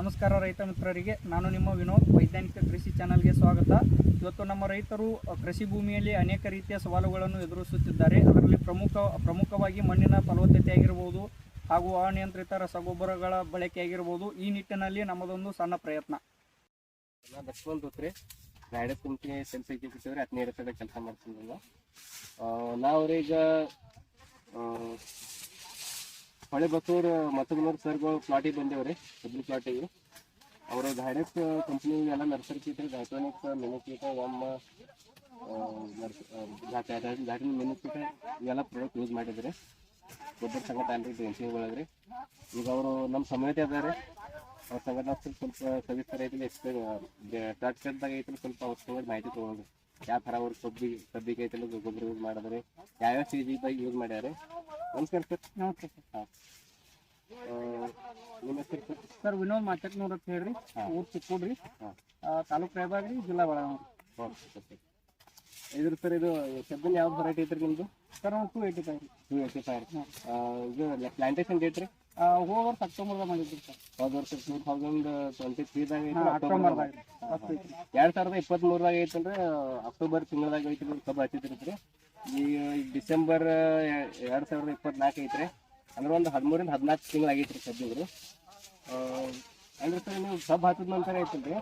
ನಮಸ್ಕಾರ ರೈತ ಮಿತ್ರರಿಗೆ, ನಾನು ನಿಮ್ಮ ವಿನೋದ್, ವೈಜ್ಞಾನಿಕ ಕೃಷಿ ಚಾನಲ್ಗೆ ಸ್ವಾಗತ. ಇವತ್ತು ನಮ್ಮ ರೈತರು ಕೃಷಿ ಭೂಮಿಯಲ್ಲಿ ಅನೇಕ ರೀತಿಯ ಸವಾಲುಗಳನ್ನು ಎದುರಿಸುತ್ತಿದ್ದಾರೆ. ಅದರಲ್ಲಿ ಪ್ರಮುಖ, ಪ್ರಮುಖವಾಗಿ ಮಣ್ಣಿನ ಫಲವತ್ತತೆ ಆಗಿರ್ಬೋದು ಹಾಗೂ ಅನಿಯಂತ್ರಿತ ರಸಗೊಬ್ಬರಗಳ ಬಳಕೆ ಆಗಿರ್ಬೋದು. ಈ ನಿಟ್ಟಿನಲ್ಲಿ ನಮ್ಮದೊಂದು ಸಣ್ಣ ಪ್ರಯತ್ನ. ಲಕ್ಷ್ಮಣ್ ದೋತ್ರೆ ಗಾಡಿ ಕಂಪ್ನಿ ಸೆಲ್ಫ್ ಎಕ್ಸಿಕ್ಯೂಟಿವ್ ಹದಿನೈದು ಕೆಲಸ ನಾವು ಈಗ ಹೊಳೆ ಬಸೂರ್ ಮತ್ತೊಂದು ಸರ್ಗಳು ಪ್ಲಾಟಿಗೆ ಬಂದೇವ್ರಿ, ಹುಬ್ಳಿ ಪ್ಲಾಟಿಗೆ ಅವರು ಗಾಡೆಕ್ ಕಂಪ್ನಿ ಎಲ್ಲ ನರ್ಸರಿ ಕೀಟ ಡೈಟೋನಿಕ್ ಮೆನಿಕೀಟ ಎಮ್ಮ ಘಾಟಿನ ಮೆನಿಕೀಟ ಇವೆಲ್ಲ ಪ್ರಾಡಕ್ಟ್ ಯೂಸ್ ಮಾಡಿದ್ರಿ. ಗೊಬ್ಬರ ಸಂಗಟ ಅಲ್ರಿ ಡ್ರೆಂಚಿಂಗ್ ಒಳಗ್ರಿ. ಈಗ ಅವರು ನಮ್ಮ ಸಮಿತಿ ಅದಾರೆ ಅವ್ರ ಸಂಗಟ ಸ್ವಲ್ಪ ಸವಿಸ್ತಾರ ಐತಿ ಎಕ್ಸ್ಪೆರಿಮೆಂಟ್ ಐತಿ ಸ್ವಲ್ಪ ಅವ್ರ ಸಂಗಡ ಮಾಹಿತಿ ತೊಗೊಳ್ರಿ. ಯಾವ ಥರ ಅವ್ರು ಕಬ್ಬಿಗೆ ಕಬ್ಬಿಗೆ ಐತಿಲ್ಲ ಗೊಬ್ಬರ ಯೂಸ್ ಮಾಡಿದ್ರಿ ಯಾವ್ಯಾವ ಸ್ಟೇಜಿಗೆ ಯೂಸ್ ಮಾಡ್ಯಾರ ನಮಸ್ಕಾರ ಸರ್ ನಮಸ್ತೆ ಸರ್. ನಿಮ್ಮ ಹೆಸರು ಸರ್ ಸರ್ ವಿನೋದ್ ಮಾಚಕ್ನೂರ್ ಅಂತ ಹೇಳ್ರಿ. ಊರ್ ಚಿಕ್ಕೋಡ್ರಿ. ತಾಲೂಕ್ ರಾಯಬಾಗ್ ರೀ ಜಿಲ್ಲಾ ಬೆಳಗಾವಿ ಇದ್ರ ಸರ್ ಇದು ಶಬ್ದ ಯಾವ ವೆರೈಟಿ ಐತ್ರಿ ನಿಮ್ದು? ಸರ್ ಒಂದು ಟೂ ಏಯ್ಟಿ ಫೈವ್ ರೀ ಟೂ ಏಯ್ಟಿ ಫೈವ್ ಇದು ಪ್ಲಾಂಟೇಶನ್ ಡೇಟ್ ರೀ? ಹೋದ ವರ್ಷ ಅಕ್ಟೋಬರ್ದಾಗ ಮಾಡಿದ್ರಿ ಸರ್. ಹೋದ ವರ್ಷ ಟೂ ತೌಸಂಡ್ ಟ್ವೆಂಟಿ ತ್ರೀದಾಗ ಅಕ್ಟೋಬರ್ದಾಗ ರೀ ಎರಡ್ ಸಾವಿರದ ಇಪ್ಪತ್ತ್ ಮೂರದಾಗ ಐತಂದ್ರೆ ಅಕ್ಟೋಬರ್ ತಿಂಗಳದಾಗ ಐತಿ ಕಬ್ಬು ಹಚ್ಚಿದ್ರಿ ಈ ಡಿಸೆಂಬರ್ ಎರಡು ಸಾವಿರದ ಇಪ್ಪತ್ನಾಲ್ಕು ಐತ್ರಿ. ಅಂದ್ರೆ ಒಂದು ಹದಿಮೂರಿಂದ ಹದಿನಾಲ್ಕು ತಿಂಗಳು ಆಗೈತ್ರಿ ಕಬ್ಬಿಗ್ರಿ ಅಂದ್ರೆ ಸರ್, ನೀವು ಸಬ್ ಹಾಕಿದ ನಂತರ ಐತಲ್ರಿ?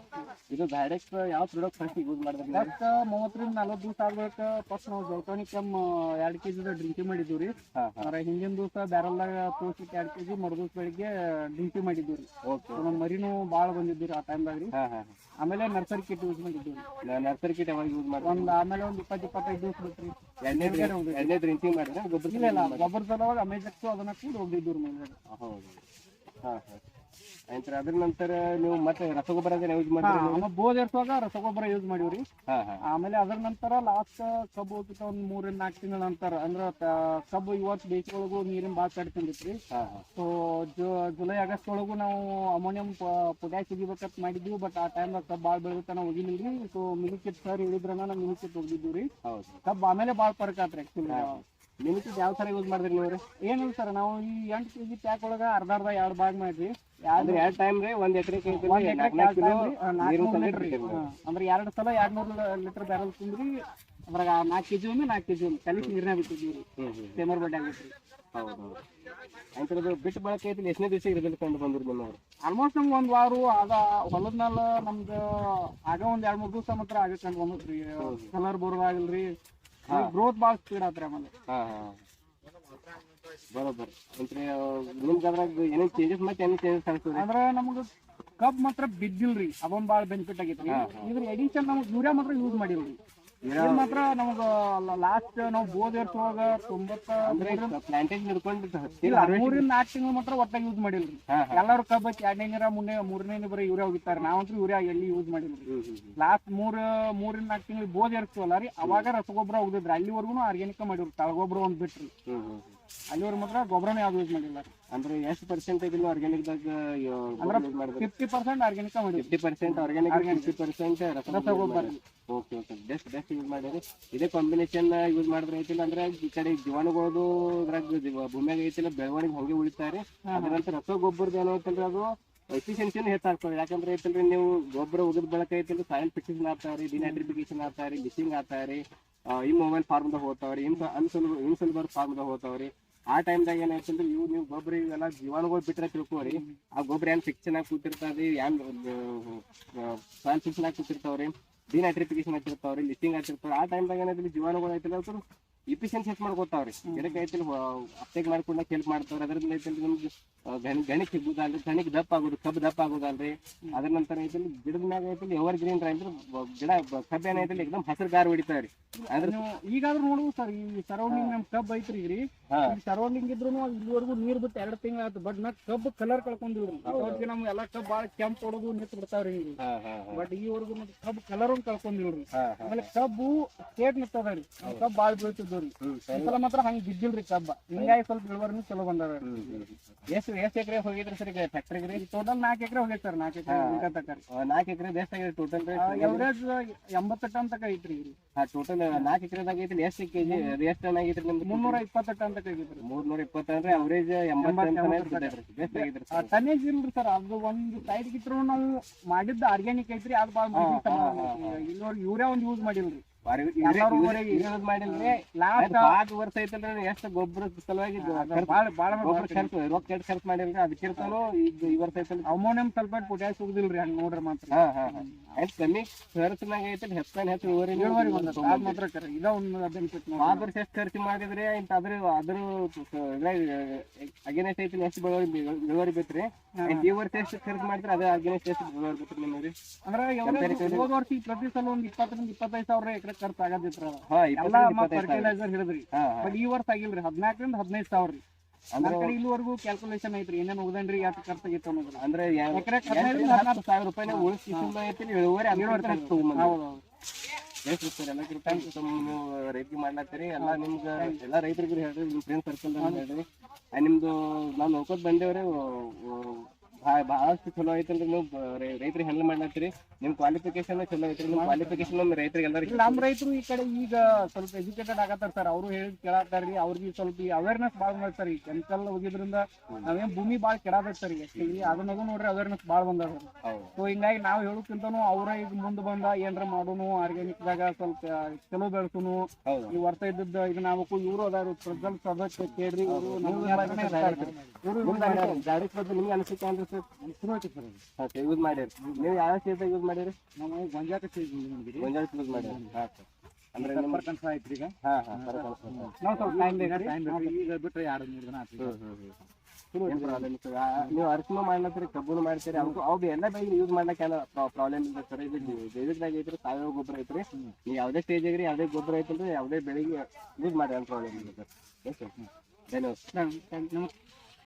ಇದು ಬ್ಯಾಡೆಕ್ಸ್ ಯಾವ ಪ್ರಾಡಕ್ಟ್ ಫಸ್ಟ್ ಯೂಸ್ ಮಾಡಿದ್ರಿ? ಫಸ್ಟ್ ಮೂವತ್ತರಿಂದ ನಲ್ವತ್ತು ದಿವಸ ಆಗ್ಬೇಕು. ಫಸ್ಟ್ ನಾವು ಜೌಟಾನಿಕ್ ಕಮ್ ಎರಡು ಕೆ ಜಿದ ಡ್ರಿಂಕಿ ಮಾಡಿದ್ದೀವಿ ರೀ. ಅಂದ್ರೆ ಹಿಂದಿನ ದಿವಸ ಬ್ಯಾರಲ್ದಾಗ ತೋರ್ಸಿಟ್ಟು ಎರಡು ಕೆ ಜಿ ಮರು ದಿವಸ ಬೆಳಿಗ್ಗೆ ಡ್ರಿಂಕಿ ಮಾಡಿದ್ದೀವಿ ರೀ. ಓಕೆ ನಮ್ಮ ಮರಿನೂ ಭಾಳ ಬಂದಿದ್ದೀವಿ ರೀ ಆ ಟೈಮ್ದಾಗ ರೀ. ಆಮೇಲೆ ನರ್ಸರಿ ಕಿಟ್ ಯೂಸ್ ಮಾಡಿದ್ದೀವಿ ರೀ. ನರ್ಸರಿ ಕಿಟ್ ಯಾವಾಗ ಯೂಸ್ ಮಾಡಿ ಒಂದು ಆಮೇಲೆ ಒಂದು ಇಪ್ಪತ್ತು ಇಪ್ಪತ್ತೈದು ದಿವಸ ಬಿಟ್ರಿ ಎಣ್ಣೆ ಡ್ರಿಂಕಿಂಗ್ ಮಾಡಿದ್ರೆ? ಗೊಬ್ಬರ ಇಲ್ಲ ಗೊಬ್ಬರ ಸಲುವಾಗಿ ಅಮೇಜಕ್ಸು ಅದನ್ನ ಕೂಡ ಹೋಗಿದ್ದೀವಿ ರೀ ಹೌದು. ಹಾಂ ಹಾಂ. ಆಯ್ತು ಅದ್ರ ನಂತರ ನೀವು ಮತ್ತೆ ರಸಗೊಬ್ಬರ ಯೂಸ್ ಮಾಡಿದ್ರೆ ಆಮೇಲೆ ಬೋದ್ ಏರ್ಸುವಾಗ ರಸಗೊಬ್ಬರ ಯೂಸ್ ಮಾಡಿವ್ರಿ. ಹಾಂ ಹಾಂ. ಆಮೇಲೆ ಅದ್ರ ನಂತರ ಲಾಸ್ಟ್ ಕಬ್ಬು ಹೋಗ್ಬಿಟ್ಟು ಒಂದ್ ಮೂರಿಂದ ನಾಲ್ಕು ತಿಂಗಳ ನಂತರ ಅಂದ್ರೆ ತ- ಕಬ್ಬು ಇವತ್ ಬೇಸಿಗೆ ಒಳಗೂ ನೀರಿನ ಭಾಳ ಕಡ್ತಿಂದಿತ್ರಿ ಹಾಂ ಹಾಂ. ಸೊ ಜುಲೈ ಆಗಸ್ಟ್ ಒಳಗೂ ನಾವು ಅಮೋನಿಯಂ ಪೊಟ್ಯಾಶ್ ತೆಗಿಬೇಕಂತ ಮಾಡಿದ್ವಿ ಬಟ್ ಆ ಟೈಮ್ ಕಬ್ಬು ಭಾಳ ಬೆಳಗುತ್ತ ನಾವು ಹೋಗಿಲ್ಲ ರೀ ಸೊ ಮಿಲ್ಕಿಟ್ ಸರ್ ಹೇಳಿದ್ರನ ನಾವು ಮಿಲ್ಕಿಟ್ ಹೋಗಿದ್ವಿ ರೀ ಹೌದು. ಕಬ್ಬು ಆಮೇಲೆ ಭಾಳ ಫರ್ಕ್ ಆತ್ರಿ ಆ್ಯಕ್ಚುಲಿ ನಿಮಗೆ ಯಾವ ಥರ ಯೂಸ್ ಮಾಡಿದ್ರಿ ನೀವು ರೀ ಏನಿಲ್ಲ ಸರ್ ನಾವು ಈ ಎಂಟು ಕೆ ಜಿ ಪ್ಯಾಕ್ ಒಳಗೆ ಅರ್ಧ ಅರ್ಧ ಎರಡು ಬಾಗ್ ಮಾಡ್ರಿ ಯಾವ್ದು ಎರಡು ಟೈಮ್ ರೀ ಒಂದು ಎಕರೆ. ಅಂದ್ರೆ ಎರಡು ಸಲ ಎರಡು ನೂರು ಲೀಟರ್ ಬ್ಯಾರಲ್ ತುಂಬ್ರಿ ಅದ್ರಾಗ ನಾಲ್ಕು ಕೆಜಿ ಒಮ್ಮೆ ನಾಲ್ಕು ಕೆಜಿ ಒಮ್ಮೆ ಕಲಿಸಿ ನೀರಿನ ಬಿಟ್ಟಿದ್ವಿ ರೀ. ಸೇಮರ್ ಬಡ್ಡೆ ಆಗಿತ್ತು ಬಿಟ್ಟು ಬಳಕೆ ಐತಿ ಎಷ್ಟನೇ ದಿವಸ ರಿಸಲ್ಟ್ ಕಂಡು ಬಂದ್ರು ನಿಮ್ಮವ್ರು? ಆಲ್ಮೋಸ್ಟ್ ನಮ್ಗೆ ಒಂದು ವಾರ ಆಗ ಹೊಲದ ಮೇಲೆ ನಮ್ದು ಆಗ ಒಂದ್ ಎರಡು ಮೂರು ದಿವಸ ಮಾತ್ರ ಆಗ ಕಂಡು ಬಂದ್ರಿ ಕಲರ್ ಬರೋದಾಗಿಲ್ರಿ ಗ್ರೋತ್ ಭಾಳ ಸ್ಪೀಡ್ ಆತ್ರಿ ಆಮೇಲೆ. ಹಾ ಹಾ. ಬರೋಬ್ಬರ. ಅಂದ್ರೆ ನಿಮ್ಗೆ ಅದ್ರಾಗ ಏನೇನು ಚೇಂಜಸ್ ಮತ್ತೆ ಏನೇನು ಚೇಂಜಸ್ ಕಾಣಿಸ್ತದೆ ಅಂದ್ರೆ ನಮ್ಗೆ ಕಬ್ ಮಾತ್ರ ಬಿದ್ದಿಲ್ರಿ. ಅವನ್ ಭಾಳ ಬೆನಿಫಿಟ್ ಆಗಿತ್ತು. ಇದ್ರ ಎಡಿಷನ್ ನಮ್ಗೆ ಯೂರಿಯಾ ಮಾತ್ರ ಯೂಸ್ ಮಾಡಿಲ್ರಿ. ಇದು ಮಾತ್ರ ನಮಗ ಲಾಸ್ಟ್ ನಾವು ಬೋಧ ಏರ್ಸುವಾಗ ತೊಂಬತ್ತ ಅಂದ್ರೆ ಪ್ಲಾಂಟೇಶನ್ ಹಿಡ್ಕೊಂಡು ಮೂರಿಂದ ನಾಲ್ಕು ತಿಂಗಳು ಮಾತ್ರ ಒಟ್ಟಾಗಿ ಯೂಸ್ ಮಾಡಿಲ್ರಿ. ಎಲ್ಲಾರು ಕಬ್ಬ್ ಹಚ್ಚಿ ಎರಡನೇ ನೀರ ಮುನ್ನೆ ಮೂರನೇ ನೀರ ಬರೀ ಯೂರಿಯಾ ಹೋಗಿರ್ತಾರೆ ನಾವಂತೂ ಯೂರಿಯಾ ಎಲ್ಲಿ ಯೂಸ್ ಮಾಡಿಲ್ರಿ. ಲಾಸ್ಟ್ ಮೂರ್ ಮೂರಿಂದ ನಾಲ್ಕು ತಿಂಗಳು ಬೋದ್ ಏರ್ಸ್ತೀವಲ್ಲ ರೀ ಅವಾಗ ರಸಗೊಬ್ಬರ ಹೋಗಿದ್ರಿ ಅಲ್ಲಿವರೆಗೂ ಆರ್ಗ್ಯಾನಿಕ್ ಮಾಡಿವ್ರಿ ಗೊಬ್ಬರ ಒಂದ್ ಬಿಟ್ರಿ. ಅಲ್ಲಿವರೆಗೂ ಮಾತ್ರ ಗೊಬ್ಬರನೇ ಯಾವ್ದು ಯೂಸ್ ಮಾಡಿಲ್ಲ. ಅಂದ್ರೆ ಎಷ್ಟು ಪರ್ಸೆಂಟ್ ಇದಿಲ್ಲ ಆರ್ಗ್ಯಾನಿಕ್ ದಾಗ fifty percent organic fifty percent organic fifty percent ರಸಗೊಬ್ಬರ okay okay best best use ಮಾಡಿರಿ ಇದೇ ಕಾಂಬಿನೇಷನ್ ಯೂಸ್ ಮಾಡಿದ್ರೆ ಐತಿಲ್ಲ ಅಂದ್ರೆ ಈ ಕಡೆ ಜೀವಾಣುಗಳದು ಇದ್ರಾಗ ಭೂಮಿಯಾಗ ಐತಿಲ್ಲ ಬೆಳವಣಿಗೆ ಹೋಗಿ ಉಳಿತಾರೆ. ಅದರಂತ ರಸಗೊಬ್ಬರದ ಏನೋ ಐತಲ್ರಿ ಅದು ಎಫಿಷಿಯನ್ಸಿನ ಹೆಚ್ಚಾಗ್ತದೆ ಯಾಕಂದ್ರೆ ಐತಲ್ರಿ ನೀವು ಗೊಬ್ಬರ ಉಗಿದ ಬಳಕ ಐತಿಲ್ಲ ಸಾಯಿಲ್ ಫಿಕ್ಸಿಂಗ್ ಆಗ್ತಾರೆ ಡಿನೈಟ್ರಿಫಿಕೇಶನ್ ಆಗ್ತಾರೆ ಬಿಸಿಂಗ್ ಆಗ್ತಾವ್ರಿ ಈ ಮೊಬೈಲ್ ಫಾರ್ಮ್ದಾಗ ಹೋಗ್ತಾವ್ರಿ ಇನ್ ಅನ್ಸಲ್ ಇನ್ಸಲ್ಬರ್ ಫಾರ್ಮ್ದಾಗ ಹೋಗ್ತಾವ್ರಿ. ಆ ಟೈಮ್ದಾಗ ಏನಾಯ್ತಂದ್ರೆ ಇವು ನೀವು ಗೊಬ್ಬರ ಇವೆಲ್ಲ ಜೀವಾಣುಗಳು ಬಿಟ್ರೆ ತಿಳ್ಕೊರಿ. ಆ ಗೊಬ್ಬರ ಏನ್ ಫಿಕ್ಷನ್ ಆಗಿ ಕೂತಿರ್ತಾವ್ರಿ ಏನ್ ಸಾಯಿಲ್ ಫಿಕ್ಷನ್ ಆಗಿ ಕೂತಿರ್ತಾವ್ರಿ ಡಿನೈಟ್ರಿಫಿಕೇಶನ್ ಆಗಿರ್ತಾವ್ರಿ ಲಿಫ್ಟಿಂಗ್ ಆಗಿರ್ತಾವ್ರಿ ಆ ಟೈಮ್ದಾಗ ಏನಾದ್ರೆ ಜೀವಾಣುಗಳು ಐತಿಲ್ಲ ಅವ್ರು ಇಫಿಷಿಯನ್ಸಿ ಹೆಚ್ಚು ಮಾಡ್ಕೋತಾವ್ರಿ. ಗಿಡಕ್ಕೆ ಐತಿಲ್ಲ ಅಪ್ಟೇಕ್ ಮಾಡ್ಕೊಂಡಾಗ ಹೆಲ್ಪ್ ಮಾಡ್ತಾವ್ರಿ. ಅದ್ರಿಂದ ಐತಿಲ್ಲ ನಿಮ್ಗೆ ಗಣಿ ಗಣಿಕ್ ಸಿಗುದಲ್ರಿ ದಪ್ಪ ಆಗೋದು, ಕಬ್ಬು ದಪ್ಪ ಆಗೋದಲ್ರಿ. ಅದ್ರ ನಂತರ ಐತಿಲ್ಲ ಗಿಡದ ಮ್ಯಾಗ ಐತಿಲ್ಲ ಎವರ್ ಗ್ರೀನ್ ಅಂದ್ರೆ ಗಿಡ, ಕಬ್ಬು ಏನೈತಿಲ್ಲ ಎಕ್ದಮ್ ಹಸಿರು ಗಾರ್ ಹೊಡಿತಾವ್ರಿ. ಅಂದ್ರೆ ನೀವು ಈಗಾದ್ರೂ ನೋಡುವ ಸರ್ ಈ ಸರೌಂಡಿಂಗ್ ನಮ್ ಕಬ್ ಐತ್ರಿ ರೀ ಈ ಸರೌಂಡಿಂಗ್ ಇದ್ರು ಇಲ್ಲಿವರೆಗೂ ನೀರ್ ಬಿಟ್ಟು ಎರಡು ತಿಂಗಳ ಆಯ್ತು ಬಟ್ ನಾ ಕಬ್ ಕಲರ್ ಕಳ್ಕೊಂಡಿವ್ರಿ ಅವ್ರಿಗೆ ನಮ್ ಎಲ್ಲಾ ಕಬ್ ಬಾಳ ಕೆಂಪ್ ಹೊಡೋದು ನಿಂತ ಬಿಡ್ತಾವ್ರಿ ಬಟ್ ಈವರೆಗೂ ಮತ್ತೆ ಕಬ್ ಕಲರ್ ಒಂದ್ ಕಳ್ಕೊಂಡಿವ್ರಿ ಆಮೇಲೆ ಕಬ್ಬು ಸ್ಟೇಟ್ ನಿಂತದ್ರಿ. ಕಬ್ ಬಾಳ ಬೀಳ್ತಿದ್ರಿ ಸಲ ಮಾತ್ರ ಹಂಗ ಬಿದ್ದಿಲ್ರಿ ಕಬ್ಬ ಹಿಂಗಾಗಿ ಸ್ವಲ್ಪ ಇಳುವರಿ ಚಲೋ ಹ್ಮ್ ಎಷ್ಟು ಎಷ್ಟು ಎಕರೆ ಹೋಗಿದ್ರಿ ಸರ್ ಈಗ ಫ್ಯಾಕ್ಟ್ರಿಗೆ ರೀ ಟೋಟಲ್ ನಾಲ್ಕು ಎಕರೆ ಹೋಗೈತೆ ಸರ್ ನಾಲ್ಕು ಎಕರೆ ನಾಲ್ಕು ಎಕರೆ ಬೇಸ್ಟ್ ಆಗಿದೆ ಟೋಟಲ್ ಎವರೇಜ್ ಎಂಬತ್ತು ಟನ್ ತಕ ಐತ್ರಿ ಹಾ ಟೋಟಲ್ ನಾಲ್ಕು ಎಕರೆದಾಗ ಐತಿ ಎಷ್ಟು ಕೆಜಿ ಎಷ್ಟು ಟನ್ ಆಗೈತ್ರಿ ನಿಮ್ದು? ಮುನ್ನೂರ ಇಪ್ಪತ್ತು ಟನ್ ತನಕ ಆಗೈತ್ರಿ ಮೂರ್ನೂರ ಇಪ್ಪತ್ತು ಅಂದ್ರೆ ಅವರೇಜ್ ಎಂಬತ್ತು ಇಲ್ರಿ ಸರ್ ಅದು ಒಂದು ಸೈಡ್ ಗಿಟ್ರು ನಾವು ಮಾಡಿದ್ದು ಆರ್ಗ್ಯಾನಿಕ್ ಐತ್ರಿ ಅದು ಭಾಳ ಇಲ್ಲೋರ್ ಯೂರಿಯಾ ಒಂದು ಯೂಸ್ ಮಾಡಿಲ್ರಿ. ವರ್ಷ ಐತಲ್ರಿ ಎಷ್ಟು ಗೊಬ್ಬರ ಸಲುವಾಗಿ ಬಾಳ ಬಾಳ ಗೊಬ್ಬರ ಖರ್ಚು ರೊಕ್ಕ ಎಷ್ಟು ಖರ್ಚು ಮಾಡಿಲ್ರಿ ಅದಕ್ಕಿರ್ತಾನು ಈಗ ಈ ವರ್ಷ ಐತಲ್ರಿ ಅಮೋನಿಯಂ ಸಲ್ಫೇಟ್ ಪೊಟ್ಯಾಶ್ ಹೋಗುದಿಲ್ರಿ ಹಂಗ ನೋಡ್ರಿ ಮಾತ್ರ. ಆಯ್ತು ಕಮ್ಮಿ ಖರ್ಚಿನಾಗ ಐತಿ ಹೆಚ್ಚಾನ ಹೆಚ್ಚು ಇಳುವರಿ ಇಳುವರಿ ಅದ್ ಮಾತ್ರ ಇದ ಒಂದು ಬೆನಿಫಿಟ್ ಪಾದ ವರ್ಷ ಎಷ್ಟು ಖರ್ಚು ಮಾಡಿದ್ರೆ ಇಂತ ಅದ್ರ ಅದ್ರ ಅಗೇನೆಸ್ಟ್ ಐತಿ ಎಷ್ಟು ಇಳುವರಿ ಇಳುವರಿ ಬೇಕ್ರಿ. ಈ ವರ್ಷ ಎಷ್ಟು ಖರ್ಚು ಮಾಡಿದ್ರೆ ಅದೇ ಅಗೇನೆಸ್ಟ್ ಎಷ್ಟು ಬೆಳವರಿ ಬೇಕ್ರಿ ನಿಮಗೆ. ಅಂದ್ರೆ ಹೋದ ವರ್ಷ ಪ್ರತಿ ಸಲ ಒಂದ್ ಇಪ್ಪತ್ತರಿಂದ ಇಪ್ಪತ್ತೈದು ಸಾವಿರ ಎಕರೆ ಖರ್ಚು ಆಗದಿತ್ರ ಎಲ್ಲ ಫರ್ಟಿಲೈಸರ್ ಹಿಡಿದ್ರಿ. ಬಟ್ ಈ ವರ್ಷ ಆಗಿಲ್ರಿ ಹದಿನಾಲ್ಕರಿಂದ ಹದಿನೈದು ಸಾವಿರ ರೀ. ಅಂದ್ರೆ ಇಲ್ಲಿವರೆಗೂ ಕ್ಯಾಲ್ಕುಲೇಷನ್ ಐತ್ರಿ ಏನೇನು ಯಾಕೆ ಖರ್ಚಾಗಿತ್ತು ಅನ್ನೋದು ಅಂದ್ರೆ ಎಕರೆ ಸಾವಿರ ರೂಪಾಯಿ ಉಳಿಸಿ ಐತಿ ಇಳುವರಿ ಎಷ್ಟು ಸರ್ ಎಲ್ಲ ಥ್ಯಾಂಕ್ ಯು ನೀವು ರೈತರಿಗೆ ಮಾಡ್ಲಾತ್ತೀರಿ. ಎಲ್ಲ ನಿಮ್ಗೆ ಎಲ್ಲ ರೈತರಿಗೂ ಹೇಳ್ರಿ ನಿಮ್ಮ ಫ್ರೆಂಡ್ ಸರ್ಕಲ್ ಹೇಳ್ರಿ. ಆ, ನಿಮ್ದು ನಾವು ನೋಡ್ಕೊತ ಬಂದೇವ್ರಿ ಬಹಳಷ್ಟು ಚಲೋ ಐತಲ್ರಿ ನೀವು ರೈತರಿಗೆ ಹೆಂಗ್ ಮಾಡ್ಲಾತ್ತೀರಿ. ನಿಮ್ ಕ್ವಾಲಿಫಿಕೇಶನ್ ಚಲೋ ಐತ್ರಿ ನಿಮ್ ಕ್ವಾಲಿಫಿಕೇಶನ್ ನಮ್ಮ ರೈತರಿಗೆ ಎಲ್ಲರಿಗೆ ನಮ್ಮ ರೈತರು ಈ ಕಡೆ ಈಗ ಸ್ವಲ್ಪ ಎಜುಕೇಟೆಡ್ ಆಗತ್ತಾರ ಸರ್ ಅವರು ಹೇಳಿ ಕೇಳತ್ತಾರ್ರಿ ಅವ್ರಿಗೆ ಸ್ವಲ್ಪ ಅವೇರ್ನೆಸ್ ಭಾಳ ಬಂದ ಸರ್ ಈ ಕೆಮಿಕಲ್ ಹೋಗಿದ್ರಿಂದ ನಾವೇನ್ ಭೂಮಿ ಬಾಳ ಕೆಡಾದೈತೆ ಸರ್ ಈಗ. ಅದನ್ನಾಗೂ ನೋಡ್ರಿ ಅವೇರ್ನೆಸ್ ಭಾಳ ಬಂದ ಸರ್ ಸೊ ಹಿಂಗಾಗಿ ನಾವು ಹೇಳೋಕ್ಕಿಂತನೂ ಅವ್ರ ಈಗ ಮುಂದೆ ಬಂದ ಏನ್ರ ಮಾಡೋನು ಆರ್ಗ್ಯಾನಿಕ್ ದಾಗ ಸ್ವಲ್ಪ ಚಲೋ ಬೆಳೆಸುನು ಈ ವರ್ಷ ಇದ್ದದ್ದು ಈಗ ನಾವು ಇವರು ಅದಾರು ಪ್ರಜಲ್ ಸದಸ್ಯ ಕೇಳ್ರಿ ಇವರು ಗಾಡಿ ಬಗ್ಗೆ ನಿಮ್ಗೆ ಅನಿಸುತ್ತೆ ಅಂದ್ರೆ ಸರ್ ಯೂಸ್ ಮಾಡಿರಿ ನೀವು ಯಾವ ಯೂಸ್ ಮಾಡಿರಿ ನಾವು ಚೇಂಜ್ ಮಾಡಿದ್ರಿ ಗೊಂಜಾಕ ಚೇಂಜ್ ಮಾಡಿರಿ ಹಾಂ ಸರ್. ಅಂದ್ರೆ ನಂಬರ್ ಕನ್ಫರ್ಮ್ ಆಯ್ತು ಈಗ. ಹಾಂ ಹಾಂ ಬರೋದು ಅನ್ಸುತ್ತೆ. ನಾವು ಸ್ವಲ್ಪ ಟೈಮ್ ಬೇಕಾದ್ರೆ ಈಗ ಬಿಟ್ರೆ ಎರಡು ಮೂರು ದಿನ ಆಯ್ತು ಏನು ಪ್ರಾಬ್ಲಮ್ ನೀವು ಅರಿಶಿನ ಮಾಡ್ಲತ್ತೀರಿ ಕಬ್ಬುನು ಮಾಡ್ತೀರಿ ಅವ್ಕು ಅವು ಎಲ್ಲ ಬೆಳೆ ಯೂಸ್ ಮಾಡ್ಲಕ್ಕೆ ಏನೋ ಪ್ರಾಬ್ಲಮ್ ಇಲ್ಲ ಸರ್. ಇದು ಜೈವಿಕದಾಗ ಐತ್ರಿ ಸಾವಯವ ಗೊಬ್ಬರ ಐತ್ರಿ. ನೀವು ಯಾವುದೇ ಸ್ಟೇಜ್ ಆಗ್ರಿ ಯಾವುದೇ ಗೊಬ್ಬರ ಐತಂದ್ರೆ ಯಾವುದೇ ಬೆಳಿಗ್ಗೆ ಯೂಸ್ ಮಾಡಿ ಅಂತ ಪ್ರಾಬ್ಲಮ್ ಇಲ್ಲ ಸರ್. Yes sir. ಧನ್ಯವಾದ